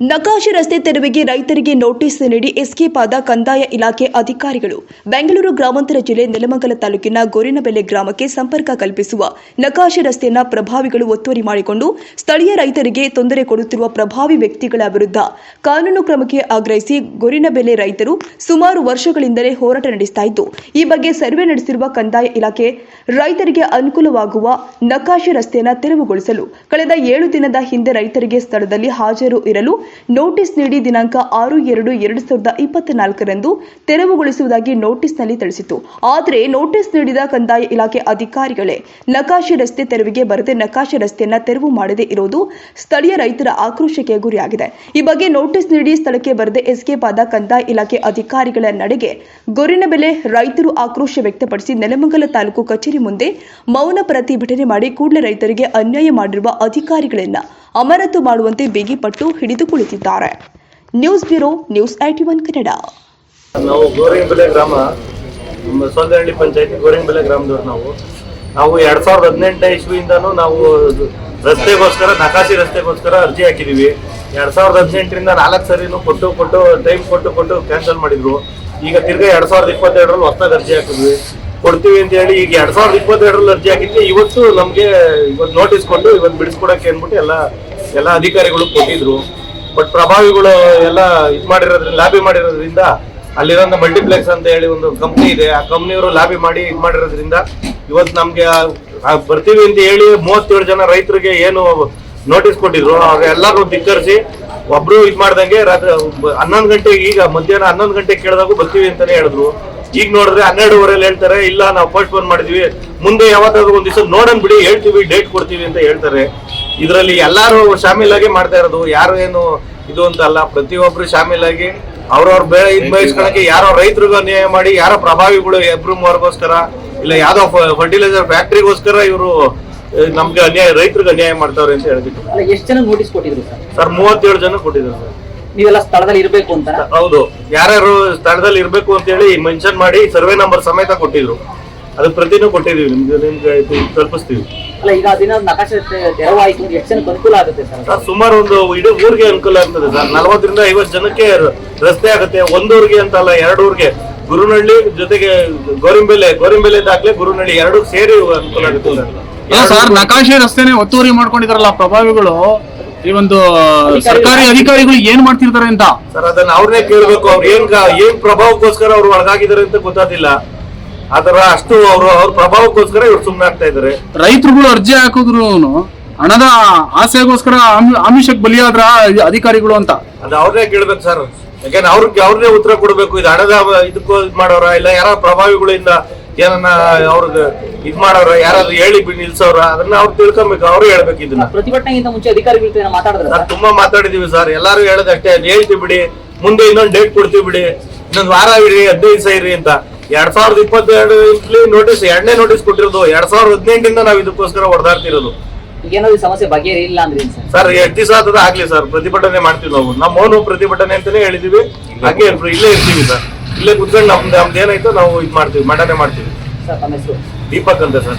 ನಕಾಶೆ ರಸ್ತೆ ತೆರವಿಗೆ ರೈತರಿಗೆ ನೋಟಿಸ್ ನೀಡಿ ಎಸ್ಕೇಪ್ ಆದ ಕಂದಾಯ ಇಲಾಖೆ ಅಧಿಕಾರಿಗಳು. ಬೆಂಗಳೂರು ಗ್ರಾಮಾಂತರ ಜಿಲ್ಲೆ ನೆಲಮಂಗಲ ತಾಲೂಕಿನ ಗೋರಿನಬೆಲೆ ಗ್ರಾಮಕ್ಕೆ ಸಂಪರ್ಕ ಕಲ್ಪಿಸುವ ನಕಾಶೆ ರಸ್ತೆಯನ್ನ ಪ್ರಭಾವಿಗಳು ಒತ್ತುವರಿ ಮಾಡಿಕೊಂಡು ಸ್ಥಳೀಯ ರೈತರಿಗೆ ತೊಂದರೆ ಕೊಡುತ್ತಿರುವ ಪ್ರಭಾವಿ ವ್ಯಕ್ತಿಗಳ ವಿರುದ್ಧ ಕಾನೂನು ಕ್ರಮಕ್ಕೆ ಆಗ್ರಹಿಸಿ ಗೋರಿನಬೆಲೆ ರೈತರು ಸುಮಾರು ವರ್ಷಗಳಿಂದಲೇ ಹೋರಾಟ ನಡೆಸ್ತಾ ಇದ್ದು, ಈ ಬಗ್ಗೆ ಸರ್ವೆ ನಡೆಸಿರುವ ಕಂದಾಯ ಇಲಾಖೆ ರೈತರಿಗೆ ಅನುಕೂಲವಾಗುವ ನಕಾಶೆ ರಸ್ತೆಯನ್ನು ತೆರವುಗೊಳಿಸಲು ಕಳೆದ ಏಳು ದಿನದ ಹಿಂದೆ ರೈತರಿಗೆ ಸ್ಥಳದಲ್ಲಿ ಹಾಜರು ಇರಲು ನೋಟಿಸ್ ನೀಡಿ ದಿನಾಂಕ ಆರು ಎರಡು ಎರಡು ಸಾವಿರದ ಇಪ್ಪತ್ನಾಲ್ಕರಂದು ತೆರವುಗೊಳಿಸುವುದಾಗಿ ನೋಟಿಸ್ನಲ್ಲಿ ತಿಳಿಸಿತು ಆದರೆ ನೋಟಿಸ್ ನೀಡಿದ ಕಂದಾಯ ಇಲಾಖೆ ಅಧಿಕಾರಿಗಳೇ ನಕಾಶೆ ರಸ್ತೆ ತೆರವಿಗೆ ಬರದೆ ನಕಾಶೆ ರಸ್ತೆಯನ್ನ ತೆರವು ಮಾಡದೇ ಇರುವುದು ಸ್ಥಳೀಯ ರೈತರ ಆಕ್ರೋಶಕ್ಕೆ ಗುರಿಯಾಗಿದೆ. ಈ ಬಗ್ಗೆ ನೋಟಿಸ್ ನೀಡಿ ಸ್ಥಳಕ್ಕೆ ಬರದೆ ಎಸ್ಕೇಪ್ ಆದ ಕಂದಾಯ ಇಲಾಖೆ ಅಧಿಕಾರಿಗಳ ನಡೆಗೆ ಗೊರಿನಬೆಲೆ ರೈತರು ಆಕ್ರೋಶ ವ್ಯಕ್ತಪಡಿಸಿ ನೆಲಮಂಗಲ ತಾಲೂಕು ಕಚೇರಿ ಮುಂದೆ ಮೌನ ಪ್ರತಿಭಟನೆ ಮಾಡಿ ಕೂಡಲೇ ರೈತರಿಗೆ ಅನ್ಯಾಯ ಮಾಡಿರುವ ಅಧಿಕಾರಿಗಳನ್ನ ಅಮಾನತು ಮಾಡುವಂತೆ ಬಿಗಿಪಟ್ಟು ಹಿಡಿದು ಕುಳಿತಿದ್ದಾರೆ. News bureau, news IT one Kannada. ನಾವು ಗೋರಿಂಗ್ಬೆಲೆ ಗ್ರಾಮ, ನಮ್ಮ ಸೊಂದಹಳ್ಳಿ ಪಂಚಾಯತಿ ಗೋರಿಂಗ್ಬೆಲೆ ಗ್ರಾಮದವ್ರು ನಾವು. ನಾವು ಎರಡ್ ಸಾವಿರದ ಹದಿನೆಂಟನೇ ಇಸ್ವಿಯಿಂದನೂ ನಾವು ರಸ್ತೆಗೋಸ್ಕರ ನಕಾಸಿ ರಸ್ತೆಗೋಸ್ಕರ ಅರ್ಜಿ ಹಾಕಿದೀವಿ. ಎರಡ್ ಸಾವಿರದ ಹದಿನೆಂಟರಿಂದ ನಾಲ್ಕು ಸರಿನೂ ಕೊಟ್ಟು ಕೊಟ್ಟು, ಟೈಮ್ ಕೊಟ್ಟು ಕೊಟ್ಟು ಕ್ಯಾನ್ಸಲ್ ಮಾಡಿದ್ರು. ಈಗ ತಿರ್ಗಾ ಎರಡ್ ಸಾವಿರದ ಇಪ್ಪತ್ತೆರಡರಲ್ಲಿ ಹೊಸದಾಗಿ ಅರ್ಜಿ ಹಾಕಿದ್ವಿ. ಕೊಡ್ತೀವಿ ಅಂತ ಹೇಳಿ ಈಗ ಎರಡ್ ಸಾವಿರದ ಇಪ್ಪತ್ತೆರಡರಲ್ಲಿ ಅರ್ಜಿ ಹಾಕಿದ್ವಿ. ಇವತ್ತು ನಮಗೆ ಇವತ್ತು ನೋಟಿಸ್ ಕೊಟ್ಟು ಇವತ್ತು ಬಿಡಿಸ್ಕೊಡಕ್ಕೆ ಅಂದ್ಬಿಟ್ಟು ಎಲ್ಲ ಎಲ್ಲ ಅಧಿಕಾರಿಗಳು ಕೊಟ್ಟಿದ್ರು. ಬಟ್ ಪ್ರಭಾವಿಗಳು ಎಲ್ಲ ಇದು ಮಾಡಿರೋದ್ರಿಂದ, ಲಾಬಿ ಮಾಡಿರೋದ್ರಿಂದ ಅಲ್ಲಿರೋ ಮಲ್ಟಿಪ್ಲೆಕ್ಸ್ ಅಂತ ಹೇಳಿ ಒಂದು ಕಂಪ್ನಿ ಇದೆ. ಆ ಕಂಪ್ನಿಯವರು ಲಾಬಿ ಮಾಡಿ ಇದು ಮಾಡಿರೋದ್ರಿಂದ ಇವತ್ತು ನಮ್ಗೆ ಬರ್ತೀವಿ ಅಂತ ಹೇಳಿ ಮೂವತ್ತೇಳು ಜನ ರೈತರಿಗೆ ಏನು ನೋಟಿಸ್ ಕೊಟ್ಟಿದ್ರು. ಅವ್ರೆಲ್ಲರೂ ಧಿಕ್ಕರಿಸಿ ಒಬ್ರು ಇದು ಮಾಡ್ದಂಗೆ ರಾತ್ರಿ ಹನ್ನೊಂದು ಗಂಟೆಗೆ ಈಗ ಮಧ್ಯಾಹ್ನ ಹನ್ನೊಂದು ಗಂಟೆಗೆ ಕೇಳಿದಾಗ ಬರ್ತೀವಿ ಅಂತಾನೆ ಹೇಳಿದ್ರು. ಈಗ ನೋಡಿದ್ರೆ ಹನ್ನೆರಡುವರೆಲ್ಲಿ ಹೇಳ್ತಾರೆ, ಇಲ್ಲ ನಾವು ಪೋಸ್ಟ್ ಪೋನ್ ಮಾಡಿದ್ವಿ. ಮುಂದೆ ಯಾವತ್ತಾದ್ರೂ ಒಂದ್ ದಿವಸ ನೋಡೋಣ ಬಿಡಿ, ಹೇಳ್ತೀವಿ ಡೇಟ್ ಕೊಡ್ತೀವಿ ಅಂತ ಹೇಳ್ತಾರೆ. ಇದರಲ್ಲಿ ಎಲ್ಲರೂ ಶಾಮೀಲಾಗಿ ಮಾಡ್ತಾ ಇರೋದು ಯಾರು ಏನು ಇದು ಅಂತ ಅಲ್ಲ. ಪ್ರತಿಯೊಬ್ರು ಶಾಮೀಲಾಗಿ ಅವ್ರವ್ರ ಬೆಳೆ ಇದ್ ಬಯಸ್ಕೊಳಕ್ಕೆ ಯಾರೋ ರೈತರಿಗೂ ಅನ್ಯಾಯ ಮಾಡಿ ಯಾರೋ ಪ್ರಭಾವಿಗಳು ಎಬ್ರು ಮೂವರ್ಗೋಸ್ಕರ ಇಲ್ಲ ಯಾವ್ದೋ ಫರ್ಟಿಲೈಸರ್ ಫ್ಯಾಕ್ಟ್ರಿಗೋಸ್ಕರ ಇವರು ನಮ್ಗೆ ಅನ್ಯಾಯ ರೈತರಿಗೆ ಅನ್ಯಾಯ ಮಾಡ್ತಾವ್ರೆ ಅಂತ ಹೇಳ್ಬಿಟ್ಟು. ಅಲ್ಲ ಎಷ್ಟು ಜನ ನೋಟಿಸ್ ಕೊಟ್ಟಿದ್ರು ಸರ್? ಸರ್ ಮೂವತ್ತೇಳು ಜನ ಕೊಟ್ಟಿದ್ರು ಸರ್. ನೀವೆಲ್ಲ ಸ್ಥಳದಲ್ಲಿ ಇರಬೇಕು ಅಂತ? ಹೌದು. ಯಾರ್ಯಾರು ಸ್ಥಳದಲ್ಲಿ ಇರಬೇಕು ಅಂತ ಹೇಳಿ ಮೆನ್ಷನ್ ಮಾಡಿ ಸರ್ವೆ ನಂಬರ್ ಸಮೇತ ಕೊಟ್ಟಿದ್ರು. ಅದು ಪ್ರತಿನೂ ಕೊಟ್ಟಿದೀವಿ ನಿಮ್ಗೆ ನಿಮ್ಗೆ ಇದು ತಲುಪಿಸ್ತೀವಿ. ಅಲ್ಲ ಈಗ ದಿನ ನಕಾಶೆ ತೆರವಾಯಿತು ಎಷ್ಟು ಜನಕ್ಕೆ ಅನುಕೂಲ ಆಗುತ್ತೆ ಸರ್. ಸರ್ ಸುಮಾರು ಒಂದು ಇಡೀ ಊರಿಗೆ ಅನುಕೂಲ ಆಗ್ತದೆ ಸರ್. ನಲವತ್ತರಿಂದ ಐವತ್ತು ಜನಕ್ಕೆ ರಸ್ತೆ ಆಗುತ್ತೆ. ಒಂದೂರಿಗೆ ಅಂತಲ್ಲ ಎರಡು ಊರಿಗೆ ಗುರುನಹಳ್ಳಿ ಜೊತೆಗೆ ಗೋರಿಂಬೆಲೆ ಗೋರಿಂಬೆಲೆ ದಾಖಲೆ ಗುರುನಳ್ಳಿ ಎರಡು ಸೇರಿ ಅನುಕೂಲ ಆಗುತ್ತೆ ಸರ್. ಇಲ್ಲ ಸರ್ ನಕಾಶೆ ರಸ್ತೆನೆ ಒತ್ತುವರಿ ಮಾಡ್ಕೊಂಡಿದಾರಲ್ಲ ಪ್ರಭಾವಿಗಳು? ಈ ಒಂದು ಸರ್ಕಾರಿ ಅಧಿಕಾರಿಗಳು ಏನ್ ಮಾಡ್ತಿರ್ತಾರೆ ಅಂತ? ಸರ್ ಅದನ್ನ ಅವ್ರನ್ನೇ ಕೇಳ್ಬೇಕು. ಅವ್ರು ಏನ್ ಕಾ- ಏನ್ ಪ್ರಭಾವಕ್ಕೋಸ್ಕರ ಅವ್ರು ಒಳಗಾಗಿದ್ದಾರೆ ಅಂತ ಗೊತ್ತಾದಿಲ್ಲ ಆತರ ಅಷ್ಟು ಅವರು ಅವ್ರ ಪ್ರಭಾವಕ್ಕೋಸ್ಕರ ಇವ್ರು ಸುಮ್ಮನೆ ಆಗ್ತಾ ಇದಾರೆ. ರೈತರುಗಳು ಅರ್ಜಿ ಹಾಕಿದ್ರು ಹಣದ ಆಸೆಗೋಸ್ಕರ ಆಮಿಷಕ್ ಆಮಿಷಕ್ಕೆ ಬಲಿಯಾದ್ರ ಅಧಿಕಾರಿಗಳು ಅಂತ. ಅದು ಅವ್ರನ್ನೇ ಕೇಳ್ಬೇಕು ಸರ್. ಯಾಕಂದ್ರೆ ಅವ್ರಿಗೆ ಅವ್ರನ್ನೇ ಉತ್ತರ ಕೊಡ್ಬೇಕು. ಇದು ಹಣದ ಇದಕ್ಕೂ ಇದ್ ಮಾಡೋರ ಇಲ್ಲ ಯಾರ ಪ್ರಭಾವಿಗಳಿಂದ ಏನನ್ನ ಅವ್ರದ್ದು ಇದ್ ಮಾಡೋರ ಯಾರಾದ್ರೂ ಹೇಳಿ ಬಿಡ್ ನಿಲ್ಸೋರ ಅದನ್ನ ಅವ್ರು ತಿಳ್ಕೊಬೇಕು. ಅವ್ರು ಹೇಳ್ಬೇಕು ಇದನ್ನ. ಪ್ರತಿಭಟನೆಗಿಂತ ಮುಂಚೆ ಅಧಿಕಾರಿಗಳ ಮಾತಾಡಿದ್ರೆ ಸರ್ ತುಂಬಾ ಮಾತಾಡಿದೀವಿ ಸರ್. ಎಲ್ಲಾರು ಹೇಳದಷ್ಟೇ. ಹೇಳ್ತೀವಿ ಬಿಡಿ. ಮುಂದೆ ಇನ್ನೊಂದು ಡೇಟ್ ಕೊಡ್ತೀವಿ ಬಿಡಿ. ಇನ್ನೊಂದು ವಾರ ಇರಿ ಹದಿನೈದು ದಿವಸ ಇರಿ ಅಂತ. ಎರಡ್ ಸಾವಿರದ ಇಪ್ಪತ್ತೆರಡು ನೋಟಿಸ್ ಎರಡನೇ ನೋಟಿಸ್ ಕೊಟ್ಟಿರೋದು. ಎರಡ್ ಸಾವಿರದ ಹದಿನೆಂಟಿಂದ ನಾವು ಇದಕ್ಕೋಸ್ಕರ ಹೊಡೆದಾಡ್ತಿರೋದು ಈಗ ಏನಾದ್ರು ಈ ಸಮಸ್ಯೆ ಬಗೆಹರಿಲ್ಲ ಅಂದ್ರೆ ಏನ್ ಸರ್? ಸರ್ ಎಷ್ಟು ದಿವಸ ಆಗ್ಲಿ ಸರ್ ಪ್ರತಿಭಟನೆ ಮಾಡ್ತೀವಿ ನಾವು. ನಮ್ಮ ಓನು ಪ್ರತಿಭಟನೆ ಅಂತಾನೆ ಹೇಳಿದೀವಿ. ಹಾಗೆ ಇಲ್ಲೇ ಇರ್ತೀವಿ ಸರ್ ಇಲ್ಲೇ ಕುತ್ಕೊಂಡು ನಮ್ದು ನಮ್ದು ಏನಾಯ್ತು ನಾವು ಇದು ಮಾಡ್ತೀವಿ ಮಂಡನೆ ಮಾಡ್ತೀವಿ. ಸರ್ ತಮ್ಮ ಹೆಸರು? ದೀಪಕ್ ಅಂತ ಸರ್